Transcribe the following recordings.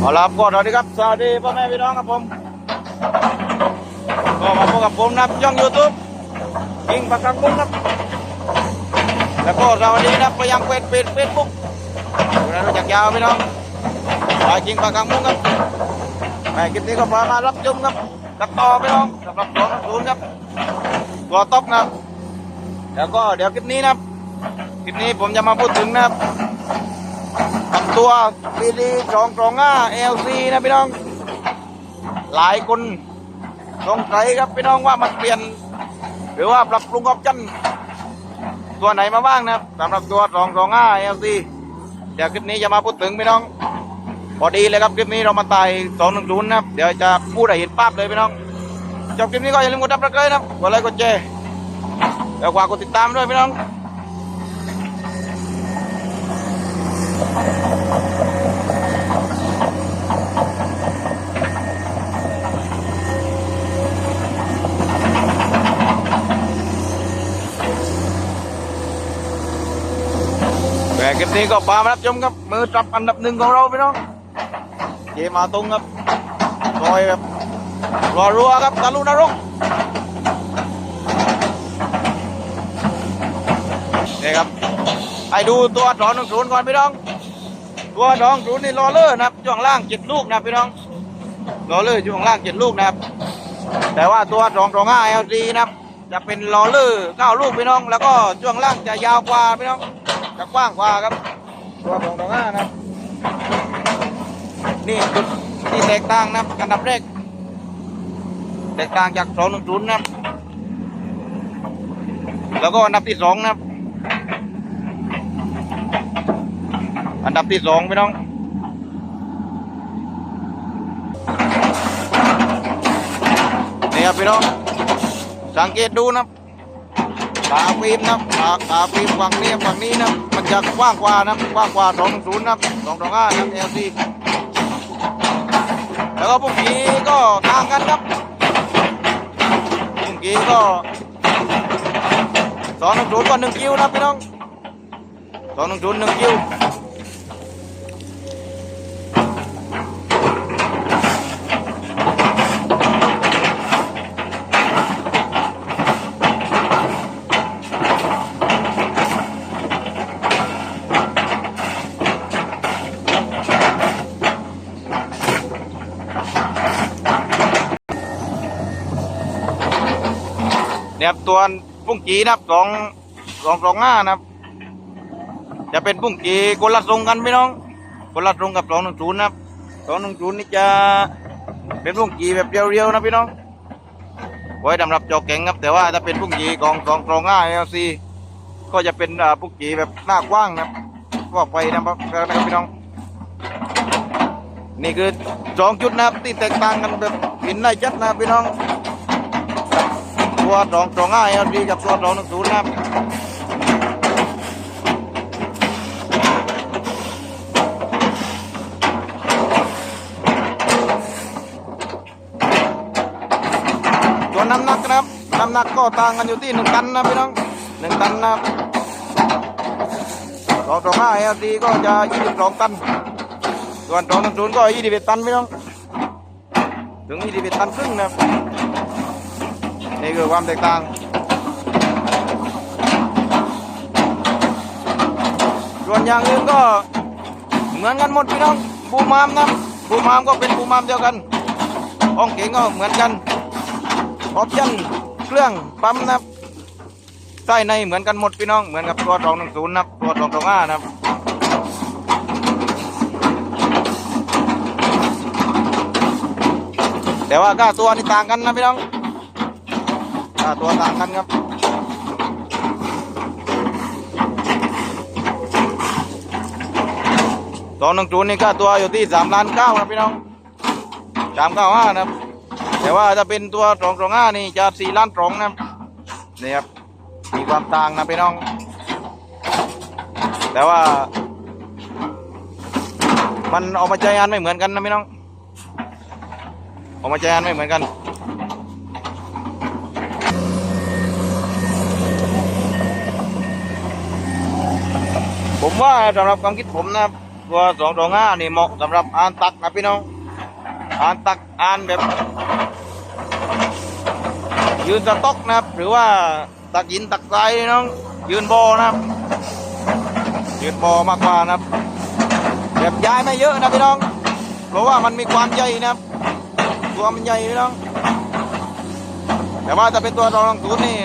เอละครับก็สวัสดีครับ สวัสดีพ่อแม่พี่น้องครับผม ก็มาพบกับผมนะครับช่องยูทูบยิงปากกังมุ้งครับ แล้วก็สวัสดีนะครับไปยังเพจเพจเฟซบุ๊กเรารู้จักยาวพี่น้องไปยิงปากกังมุ้งครับในคลิปนี้ก็พามารับชมครับกับต่อพี่น้องสำหรับสองศูนย์ครับตัวท็อปนะแล้วก็เดี๋ยวคลิปนี้นะครับคลิปนี้ผมจะมาพูดถึงนะครับ กับตัวปีดีสองสองห้าเอลซีนะพี่น้อง หลายคนสงสัยครับพี่น้องว่ามันเปลี่ยน หรือว่าปรับปรุงออปชั่นตัวไหนมาบ้างนะครับสำหรับตัวสองสองห้าเอลซีเดี๋ยวคลิปนี้จะมาพูดถึงพี่น้อง พอดีเลยครับคลิปนี้เรามาตายสองหนึ่งศูนย์นะครับ เดี๋ยวจะพูดให้เห็นภาพเลยพี่น้องจบคลิปนี้ก็อย่าลืมกดติดตามนะครับกดไลค์กดแชร์แล้วฝากดติดตามด้วยพี่น้อง คลิปนี้ก็ปามารับชมครับ มือจับอันดับหนึ่งของเราพี่น้องเจมาตรงครับรอยแบบรัวรัวๆครับตะลุนรกนี่ครับให้ดูตัวสองหนึ่งศูนย์ก่อนพี่น้อง ตัวสองศูนย์นี่รอเลอร์นะครับช่วงล่างเจ็ดลูกนะพี่น้องรอเลอร์ช่วงล่างเจ็ดลูกนะครับ แต่ว่าตัวสองสองห้าเอลซีนะครับ จะเป็นรอเลอร์เก้าลูกพี่น้อง แล้วก็ช่วงล่างจะยาวกว่าพี่น้อง กว้างกว่าครับ ตัวสองสองห้านะนี่จุดที่แตกต่างนะอันดับแรกแตกต่างจากสองหนึ่งศูนย์นะแล้วก็อันดับที่สองนะอันดับที่สองพี่น้องนี่ครับพี่น้องสังเกตดูนะ ขาฟิล์มนะขาขาฟิล์มฝั่งนี้ฝั่งนี้นะมันจะกว้างกว่านะกว้างกว่าสองศูนย์นะสองสองห้านะเอลซีแล้วก็พวกนี้ก็ต่างกันครับพวกนี้ก็สองหนึ่งศูนย์ก็หนึ่งคิวนะพี่น้องสองหนึ่งศูนย์หนึ่งคิว ครับตัวปุ้งกีนะครับสองสองสองห้านะครับ จะเป็นปุ้งกีคนละทรงกันพี่น้องคนละทรงกับสองหนึ่งศูนย์นะครับสองหนึ่งศูนย์นี่จะเป็นปุ้งกีแบบเรียวๆนะพี่น้องไว้สำหรับจอเก่งครับ แต่ว่าถ้าเป็นปุ้งกีของสองสองห้าเอลซีก็จะเป็นอ่าปุ้งกีแบบหน้ากว้างนะครับก็ไปนะครับนะครับพี่น้อง นี่คือสองจุดนะครับที่แตกต่างกันแบบเห็นได้ชัดนะพี่น้อง ตัวสองสองห้าเอลดีกับตัวสองหนึ่งศูนย์นะครับตัวน้ำหนักนะครับน้ำหนักก็ต่างกันอยู่ที่หนึ่งตันนะพี่น้องหนึ่งตันนะครับสองสองห้าเอลดีก็จะยี่สิบสองตัน ส่วนสองหนึ่งศูนย์ก็ยี่สิบเอ็ดตันพี่น้อง ถึงยี่สิบเอ็ดตันครึ่งนะ นี่คือความแตกต่างส่วนอย่างอื่นก็เหมือนกันหมดพี่น้องบูมามนะบูมามก็เป็นบูมามเดียวกันห้องเก๋งก็เหมือนกันออปชั่นเครื่องปั๊มนะครับใต้ในเหมือนกันหมดพี่น้องเหมือนกับตัวสองหนึ่งศูนย์นะครับตัวสองสองห้านะครับแต่ว่าค่าตัวนี่ต่างกันนะพี่น้อง ตัวต่างกันครับสองหนึ่งศูนนี่ค่าตัวอยู่ที่สามล้านเก้านะพี่น้องสามเก้าห้านะครับแต่ว่าถ้าเป็นตัวสองสองห้านี่จะสี่ล้านสองนะครับนี่ครับมีความต่างนะพี่น้อง แต่ว่า มันออกมาใจงานไม่เหมือนกันนะพี่น้อง ออกมาใจงานไม่เหมือนกัน ผมว่าสำหรับความคิดผมนะตัวสองดองห้านี่เหมาะสำหรับอ่านตักนะพี่น้องอ่านตักอ่านแบบ ยืนสต๊อกนะครับ หรือว่าตักหินตักทรายนี่น้อง ยืนบอนะครับ ยืนบอมากกว่านะครับ แบบย้ายไม่เยอะนะพี่น้อง เพราะว่ามันมีความใหญ่นะครับตัวมันใหญ่พี่น้อง แต่ว่าถ้าเป็นตัวรองศูนย์นี่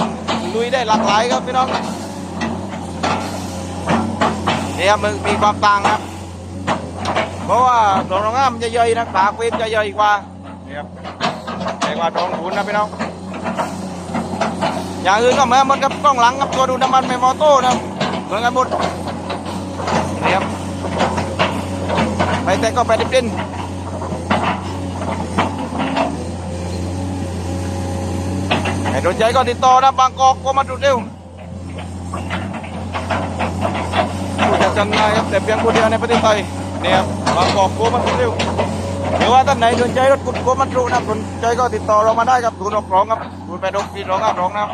ลุยได้หลากหลายครับพี่น้อง นี่ครับมันมีความต่างนะครับ เพราะว่าตัวรองห้ามันจะใหญ่นะขาเฟจะใหญ่กว่านี่ครับใหญ่กว่าตัวรองศูนนะพี่น้องอย่างอื่นก็เหมือนหมดครับกล้องหลังครับตัวดูน้ำมันไม่มอโต้นะเหมือนกันหมดนี่ครับไปแต่ก็ไปดิบดินใครสนใจก็ติดต่อนะบางกอกก็มาดูเร็วผู้ จัดจำหน่ายครับแต่เพียงผู้เดียวในประเทศไทยเนี่ยครับบางกอกก็มาดูเร็วหรือว่าท่านไหนสนใจรถกุดโกมันรุนะสนใจก็ติดต่อเรามาได้ครับศูนย์หกสองครับศูนย์แปดหกสี่สองห้าสองนะครับ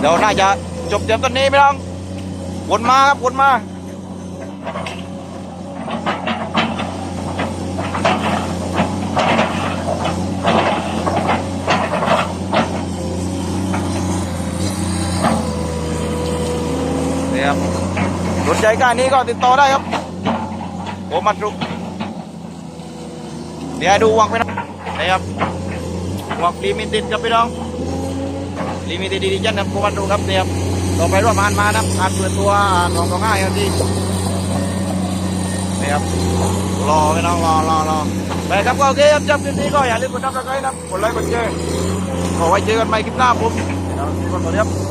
เดี๋ยวน่าจะจบเดี๋ยวต้นนี้ไม่ต้องวนมาครับวนมา สนใจการนี้ก็ติดต่อได้ครับโอมันรุก เดี๋ยวดูวังไปนะนี่ครับวังลิมิเต็ดครับพี่น้องลิมิเต็ดดิชั่นครับโควันดูครับเนี่ยครับต่อไปร่วมงานมานะครับงานเปิดตัวสองสองห้าครับที่นี่ครับรอไม่น้องรอรอรอไปครับก็โอเคครับจบคลิปนี้ก็อย่าลืมกดซับสไครต์นะครับกดไลค์กดแชร์ขอไว้เจอกันใหม่คลิปหน้าผมเดี๋ยวทุกคนสวัสดีครับ